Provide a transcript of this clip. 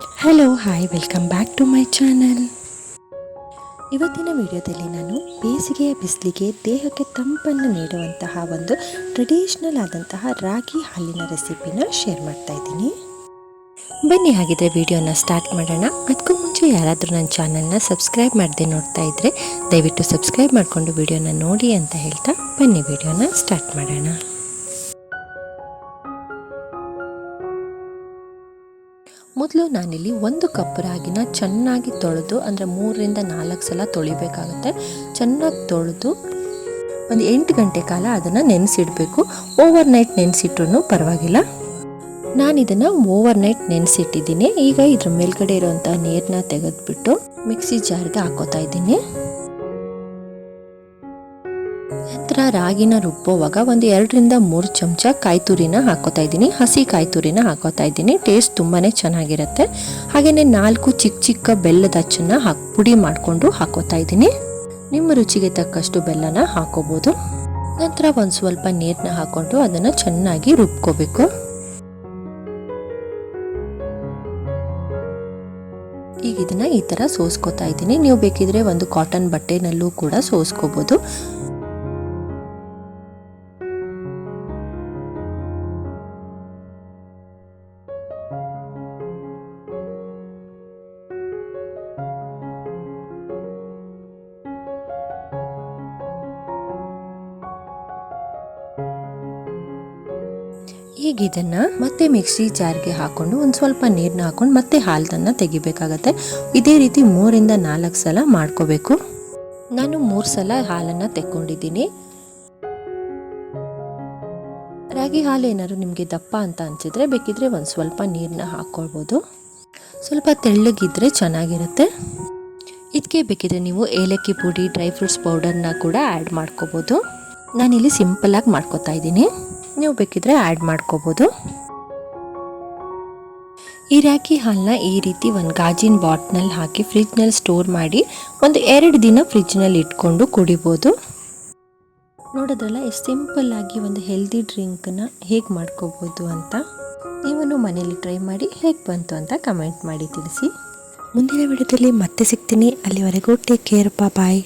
Hello hi welcome back to my channel ಇವತ್ತಿನ ವಿಡಿಯೋದಲ್ಲಿ ನಾನು ಬೇಸಿಗೆಯ ಬಿಸಿಲಿಗೆ ದೇಹಕ್ಕೆ ತಂಪನ್ನು ನೀಡುವಂತಹ ಒಂದು ಟ್ರೆಡಿಷ್ನಲ್ ಆದಂತಹ ರಾಗಿ ಹಾಲಿನ ರೆಸಿಪಿನ ಶೇರ್ ಮಾಡ್ತಾ ಇದ್ದೀನಿ. ಬನ್ನಿ ಹಾಗಿದ್ರೆ ವಿಡಿಯೋನ ಸ್ಟಾರ್ಟ್ ಮಾಡೋಣ. ಅದಕ್ಕೂ ಮುಂಚೆ ಯಾರಾದರೂ ನನ್ನ ಚಾನಲ್ನ ಸಬ್ಸ್ಕ್ರೈಬ್ ಮಾಡದೆ ನೋಡ್ತಾ ಇದ್ದರೆ ದಯವಿಟ್ಟು ಸಬ್ಸ್ಕ್ರೈಬ್ ಮಾಡಿಕೊಂಡು ವಿಡಿಯೋನ ನೋಡಿ ಅಂತ ಹೇಳ್ತಾ ಬನ್ನಿ ವಿಡಿಯೋನ ಸ್ಟಾರ್ಟ್ ಮಾಡೋಣ. ಮೊದಲು ನಾನಿಲ್ಲಿ ಒಂದು ಕಪ್ ರಾಗಿನ ಚೆನ್ನಾಗಿ ತೊಳೆದು, ಅಂದರೆ ಮೂರರಿಂದ ನಾಲ್ಕು ಸಲ ತೊಳಿಬೇಕಾಗುತ್ತೆ. ಚೆನ್ನಾಗಿ ತೊಳೆದು ಒಂದು ಎಂಟು ಗಂಟೆ ಕಾಲ ಅದನ್ನು ನೆನೆಸಿಡಬೇಕು. ಓವರ್ ನೈಟ್ ನೆನೆಸಿಟ್ರೂ ಪರವಾಗಿಲ್ಲ. ನಾನು ಇದನ್ನು ಓವರ್ ನೈಟ್ ನೆನೆಸಿಟ್ಟಿದ್ದೀನಿ. ಈಗ ಇದ್ರ ಮೇಲ್ಗಡೆ ಇರುವಂಥ ನೀರನ್ನ ತೆಗೆದುಬಿಟ್ಟು ಮಿಕ್ಸಿ ಜಾರ್ಗೆ ಹಾಕೋತಾ ಇದ್ದೀನಿ. ರಾಗಿನ ರುಬ್ಬೋವಾಗ ಒಂದು ಎರಡರಿಂದ ಮೂರು ಚಮಚ ಕಾಯಿ ತುರಿನ ಹಾಕೋತಾ ಇದ್ದೀನಿ. ಹಸಿ ಕಾಯಿ ತುರಿನ ಹಾಕೋತಾ ಇದ್ದೀನಿ. ಟೇಸ್ಟ್ ತುಂಬಾ ಚೆನ್ನಾಗಿರುತ್ತೆ. ಹಾಗೆಯೇ ನಾಲ್ಕು ಚಿಕ್ಕ ಚಿಕ್ಕ ಬೆಲ್ಲದ ಅಚ್ಚನ್ನ ಹಾಕಿ ಪುಡಿ ಮಾಡಿಕೊಂಡು ಹಾಕೋತಾ ಇದ್ದೀನಿ. ನಿಮ್ಮ ರುಚಿಗೆ ತಕ್ಕಷ್ಟು ಬೆಲ್ಲನ ಹಾಕೋಬೋದು. ನಂತರ ಒಂದು ಸ್ವಲ್ಪ ನೀರನ್ನ ಹಾಕ್ಕೊಂಡು ಅದನ್ನು ಚೆನ್ನಾಗಿ ರುಬ್ಕೋಬೇಕು. ಈಗ ಇದನ್ನ ಈ ಥರ ಸೋಸ್ಕೋತಾ ಇದ್ದೀನಿ. ನೀವು ಬೇಕಿದ್ರೆ ಒಂದು ಕಾಟನ್ ಬಟ್ಟೆನಲ್ಲೂ ಕೂಡ ಸೋಸ್ಕೋಬೋದು. ಈಗ ಇದನ್ನ ಮತ್ತೆ ಮಿಕ್ಸಿ ಜಾರ್ಗೆ ಹಾಕೊಂಡು ಒಂದು ಸ್ವಲ್ಪ ನೀರನ್ನ ಹಾಕೊಂಡು ಮತ್ತೆ ಹಾಲನ್ನ ತೆಗಿಬೇಕಾಗತ್ತೆ. ಇದೇ ರೀತಿ ಮೂರಿಂದ ನಾಲ್ಕು ಸಲ ಮಾಡ್ಕೋಬೇಕು. ನಾನು ಮೂರು ಸಲ ಹಾಲನ್ನು ತೆಕ್ಕೊಂಡಿದ್ದೀನಿ. ರಾಗಿ ಹಾಲು ಏನಾದ್ರು ನಿಮಗೆ ದಪ್ಪ ಅಂತ ಅನಿಸಿದ್ರೆ ಬೇಕಿದ್ರೆ ಒಂದು ಸ್ವಲ್ಪ ನೀರನ್ನ ಹಾಕ್ಕೊಳ್ಬೋದು ಸ್ವಲ್ಪ ತೆಳ್ಳಗಿದ್ರೆ ಚೆನ್ನಾಗಿರುತ್ತೆ. ಇದಕ್ಕೆ ಬೇಕಿದ್ರೆ ನೀವು ಏಲಕ್ಕಿ ಪುಡಿ, ಡ್ರೈ ಫ್ರೂಟ್ಸ್ ಪೌಡರ್ನ ಕೂಡ ಆ್ಯಡ್ ಮಾಡ್ಕೋಬೋದು. ನಾನಿಲ್ಲಿ ಸಿಂಪಲ್ಲಾಗಿ ಮಾಡ್ಕೋತಾ ಇದ್ದೀನಿ. ನೀವು ಬೇಕಿದ್ರೆ ಆ್ಯಡ್ ಮಾಡ್ಕೋಬೋದು. ಈ ರಾಗಿ ಹಾಲನ್ನ ಈ ರೀತಿ ಒಂದು ಗಾಜಿನ ಬಾಟ್ನಲ್ಲಿ ಹಾಕಿ ಫ್ರಿಜ್ನಲ್ಲಿ ಸ್ಟೋರ್ ಮಾಡಿ ಒಂದು ಎರಡು ದಿನ ಫ್ರಿಜ್ನಲ್ಲಿ ಇಟ್ಕೊಂಡು ಕುಡಿಬೋದು. ನೋಡೋದ್ರಲ್ಲ ಎಷ್ಟು ಸಿಂಪಲ್ಲಾಗಿ ಒಂದು ಹೆಲ್ದಿ ಡ್ರಿಂಕನ್ನ ಹೇಗೆ ಮಾಡ್ಕೋಬೋದು ಅಂತ. ನೀವನ್ನು ಮನೇಲಿ ಟ್ರೈ ಮಾಡಿ ಹೇಗೆ ಬಂತು ಅಂತ ಕಮೆಂಟ್ ಮಾಡಿ ತಿಳಿಸಿ. ಮುಂದಿನ ವಿಡಿಯೋದಲ್ಲಿ ಮತ್ತೆ ಸಿಗ್ತೀನಿ. ಅಲ್ಲಿವರೆಗೂ ಟೇಕ್ ಕೇರ್ ಬಾಯ್